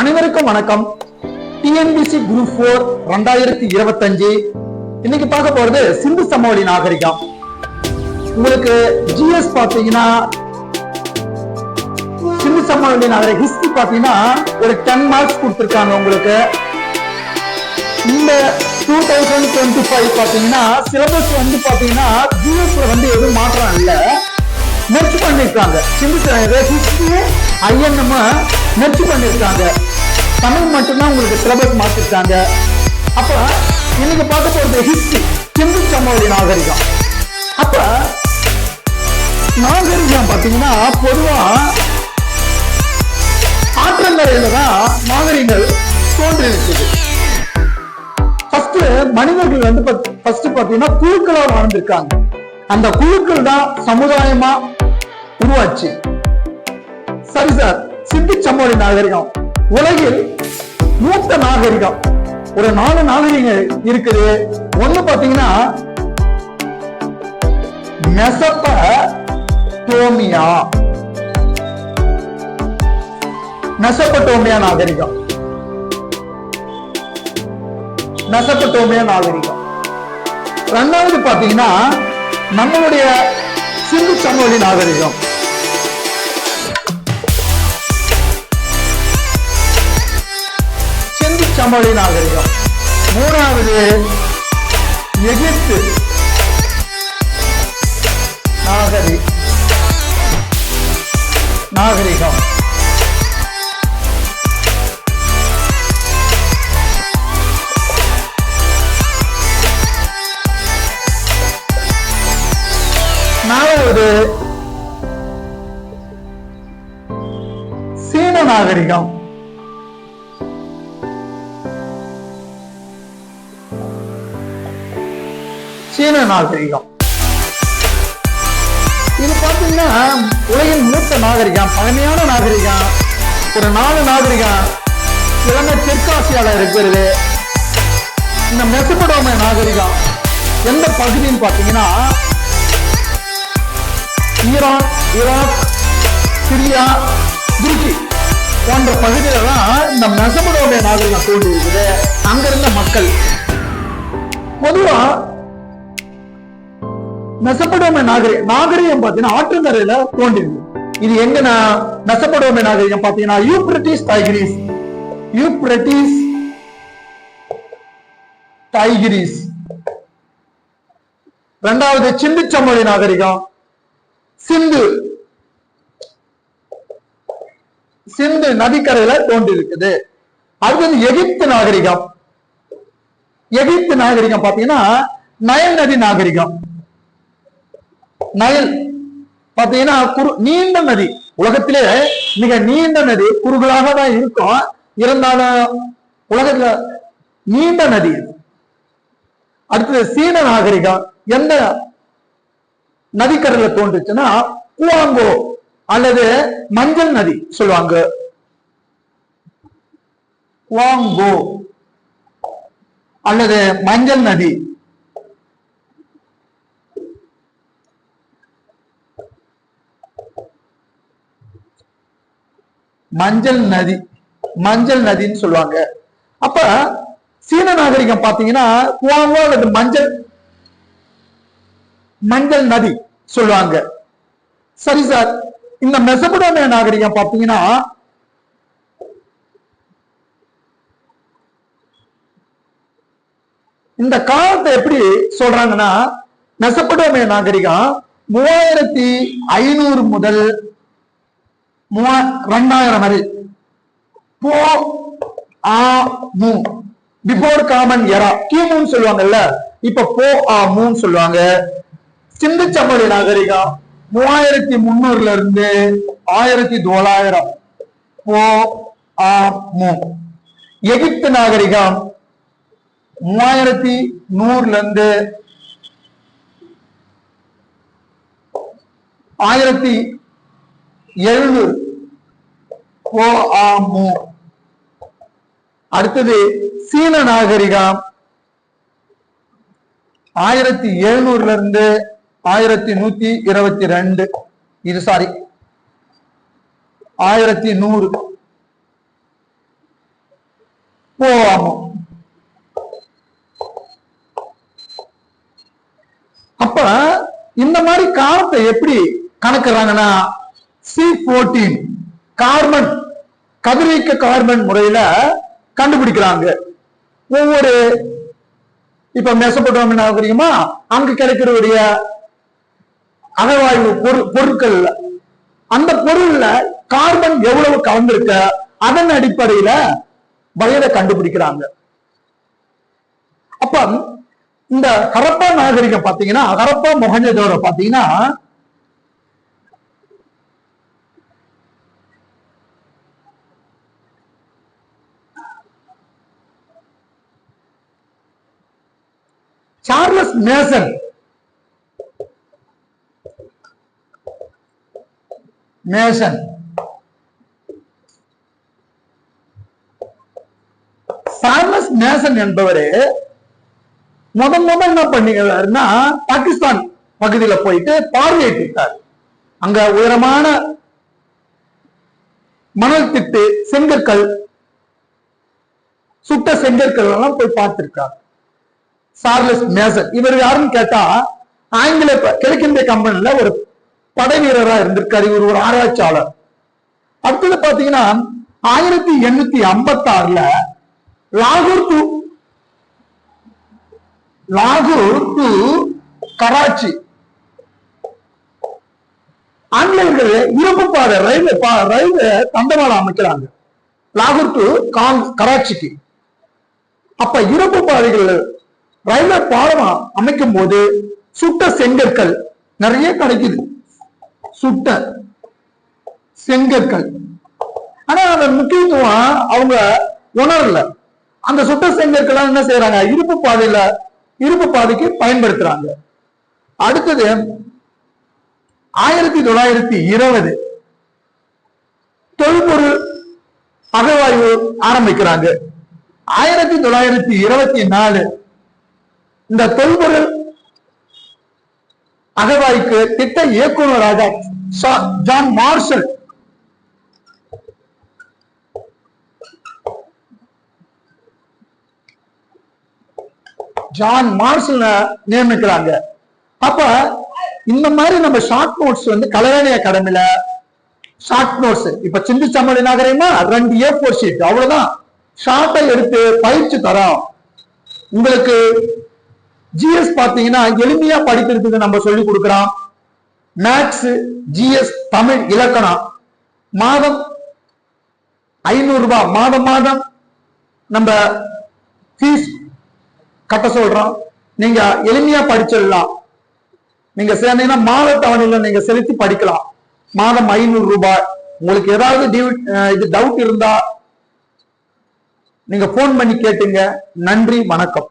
அனைவருக்கும் வணக்கம். TNPSC group four ரெண்டாயிரத்தி இருபத்தஞ்சு. இன்னைக்கு பார்க்க போறது சிந்து சமவெளி நாகரிகம். உங்களுக்கு ஜிஎஸ் பாத்தீங்கன்னா சிந்து சமவெளி நாகரிக ஹிஸ்டரி பாத்தீங்கன்னா ஒரு டென் மார்க்ஸ் கொடுத்துருக்காங்க உங்களுக்கு. இந்த டூ தௌசண்ட் டுவெண்ட்டி ஃபைவ் பாத்தீங்கன்னா சிலபஸ் வந்து பாத்தீங்கன்னா ஜிஎஸ்ல வந்து எதுவும் மாற்றம் இல்ல. மெர்ச் பண்ணிருக்காங்க. சிந்து ஐஎன்எம் மெர்ச் பண்ணிருக்காங்க. தமிழ் மட்டும்தான் உங்களுக்கு சிலபஸ் மாத்திருக்காங்க அப்ப இன்னைக்கு பார்க்க போறது ஹிஸ்டரி சிந்து சமவெளி நாகரிகம். அப்ப நாகரிகம் பாத்தீங்கன்னா பொதுவா ஆற்றங்கரையில தான் நாகரிகங்கள் தோன்றிருக்குது ஃபர்ஸ்ட் மனிதர்கள் வந்து ஃபர்ஸ்ட் பாத்தீங்கன்னா குழுக்களா வாழ்ந்திருக்காங்க. அந்த குழுக்கள் தான் சமுதாயமா உருவாச்சு. சரி சார் சிந்து சமவெளி நாகரிகம். உலகில் மூத்த நாகரிகம். ஒரு நாலு நாகரிகம் இருக்குது. ஒண்ணு பாத்தீங்கன்னா மெசப்படோமியா. மெசப்பட்டோமியா நாகரிகம். மெசப்பட்டோமியா நாகரிகம். ரெண்டாவது பாத்தீங்கன்னா நம்மளுடைய சிந்து சமவெளி நாகரிகம். சமவெளி நாகரிகம். மூணாவது எகிப்து. நாகரி. நாகரிகம். நாலாவது சீன நாகரிகம். சீன நாகரிகம். இது பார்த்தீங்கன்னா உலகின் மூத்த நாகரிகம் பழமையான நாகரிகம் ஒரு நாலு நாகரிகம். இலங்கை தெற்காசியால இருக்கிறது. இந்த மெசபடோமிய நாகரிகம் எந்த பகுதின்னு பார்த்தீங்கன்னா ஈரான் ஈராக் சிரியா துருக்கி போன்ற பகுதியில தான் இந்த மெசபடோமிய நாகரிகம் தோன்றி இருக்குது. அங்க இருந்த மக்கள். பொதுவா மெசபடோமிய நாகரிகம் நாகரிகம் பாத்தீங்கன்னா ஆற்றங்கரையில தோன்றிருக்கு இது எங்கன்னா மெசபடோமிய நாகரிகம் பாத்தீங்கன்னா யூப்ரட்டிஸ் டைகிரிஸ் யூப்ரட்டிஸ் டைகிரிஸ். ரெண்டாவது சிந்து சமொழி நாகரிகம் சிந்து. சிந்து நதிக்கரையில தோன்றி இருக்குது அடுத்தது எகிப்து நாகரிகம். எகிப்து நாகரிகம் பாத்தீங்கன்னா நயல் நதி நாகரிகம். நயல். பாத்தீங்கன்னா குறு நீண்ட நதி. உலகத்திலே மிக நீண்ட நதி குறுகலாக தான் இருக்கும் இருந்தாலும் உலகத்துல நீண்ட நதி. அடுத்தது சீன நாகரிகம். எந்த நதிக்கடல தோன்றுச்சுன்னா குவாங்கோ அல்லது மஞ்சள் நதி சொல்லுவாங்க. குவாங்கோ அல்லது மஞ்சள் நதி. மஞ்சள் நதி மஞ்சள் நதின்னு சொல்லுவாங்க. அப்ப சீன நாகரிகம் பாத்தீங்கன்னா குவாங்கோ அல்லது மஞ்சள் மஞ்சள் நதி சொல்லுவாங்க. சரி சார் இந்த மெசபடோமிய நாகரிகம் பாத்தீங்கன்னா இந்த காலத்தை எப்படி சொல்றாங்கன்னா மெசபடோமிய நாகரிகம் மூவாயிரத்தி ஐநூறு முதல் மூவா ரெண்டாயிரம் வரை. போ ஆ மு. பிஃபோர் காமன் எரா கிமுன்னு சொல்லுவாங்கல்ல? இப்ப போ ஆ மூன்னு சொல்லுவாங்க. சிந்து சமவெளி நாகரிகம். மூவாயிரத்தி முன்னூறுல இருந்து ஆயிரத்தி தொள்ளாயிரம். போ ஆ மு. எகிப்து நாகரிகம். மூவாயிரத்தி நூறுல இருந்து ஆயிரத்தி எழுது. ஆ மு. அடுத்தது சீன நாகரிகம். ஆயிரத்தி எழுநூறுல இருந்து ஆயிரத்தி நூத்தி இருபத்தி ரெண்டு இது சாரி ஆயிரத்தி நூறு. ஓ அப்ப இந்த மாதிரி காலத்தை எப்படி கணக்குறாங்கன்னா சி போர்டீன் கார்பன் கதிரியக்க கார்பன் முறையில கண்டுபிடிக்கிறாங்க. ஒவ்வொரு இப்ப மெசப்பட்டோம் நாகரிகமா அங்க கிடைக்கிறவுடைய அகவாயு பொருள் பொருட்கள். அந்த பொருள்ல கார்பன் எவ்வளவு கலந்திருக்க அதன் அடிப்படையில வயதை கண்டுபிடிக்கிறாங்க. அப்ப இந்த ஹரப்பா நாகரிகம் பாத்தீங்கன்னா ஹரப்பா மொஹஞ்சதோர பாத்தீங்கன்னா Charles Masson Masson Charles Masson என்பவர் முத முதல் என்ன பண்ணிக்கிறாருன்னா பாகிஸ்தான் பகுதியில போயிட்டு பார்வையிட்டார் அங்க உயரமான மணல் திட்டு செங்கற்கள் சுட்ட செங்கற்கள் எல்லாம் போய் பார்த்திருக்கார். சார்லஸ் மேசன் இவர் யாருன்னு கேட்டா ஆங்கில ப- கிழக்கிந்திய கம்பெனில ஒரு படை வீரரா இருந்திருக்காரு. இவர் ஒரு ஆராய்ச்சியாளர். அடுத்தது பாத்தீங்கன்னா ஆயிரத்தி எண்ணூத்தி ஐம்பத்தி ஆறுல லாகூர் டு லாகூர் டு கராச்சி. ஆங்கிலேயர்கள் இரும்பு பாதை ரயில்வே பா- ரயில்வே தண்டவாளம் அமைக்கிறாங்க. லாகூர் டு காங் கராச்சிக்கு. அப்ப இரும்பு பாதைகள் ரயில்வே பாலம் அமைக்கும் போது சுட்ட செங்கற்கள் நிறைய கிடைக்குது. சுட்ட செங்கற்கள். ஆனா அந்த முக்கியத்துவம் அவங்க உணரல. அந்த சுட்ட செங்கற்கள் என்ன செய்யறாங்க இருப்பு பாதையில இருப்பு பாதைக்கு பயன்படுத்துறாங்க. அடுத்தது ஆயிரத்தி தொள்ளாயிரத்தி இருபது தொல்பொருள் அகவாய்வு ஆரம்பிக்கிறாங்க. ஆயிரத்தி தொள்ளாயிரத்தி இருபத்தி நாலு இந்த தொல்பொருள் அகவாய்க்கு திட்ட இயக்குநராக ஜான் மார்ஷல். ஜான் மார்ஷல் நியமிக்கிறாங்க. அப்ப இந்த மாதிரி நம்ம ஷார்ட் நோட்ஸ் வந்து கலைவாணி அகாடமில ஷார்ட் நோட்ஸ் இப்ப சிந்து சம்மடி நகரமா ரெண்டு ஏ ஃபோர் ஷீட் அவ்வளவுதான். ஷார்ட்டை எடுத்து பயிற்சி தரோம். உங்களுக்கு ஜிஎஸ் பாத்தீங்கன்னா எளிமையா படிக்கிறதுக்கு நம்ம சொல்லி கொடுக்கிறோம் மேக்ஸ் ஜிஎஸ் தமிழ் இலக்கணம். மாதம் ஐநூறு ரூபாய். மாதம் மாதம் நம்ம ஃபீஸ் கட்ட சொல்றோம். நீங்க எளிமையா படிச்சிடலாம். நீங்க சேர்ந்தீங்கன்னா மாத தவணையில நீங்க செலுத்தி படிக்கலாம். மாதம் ஐநூறு ரூபாய். உங்களுக்கு ஏதாவது இது டவுட் இருந்தா நீங்க போன் பண்ணி கேட்டுங்க. நன்றி வணக்கம்.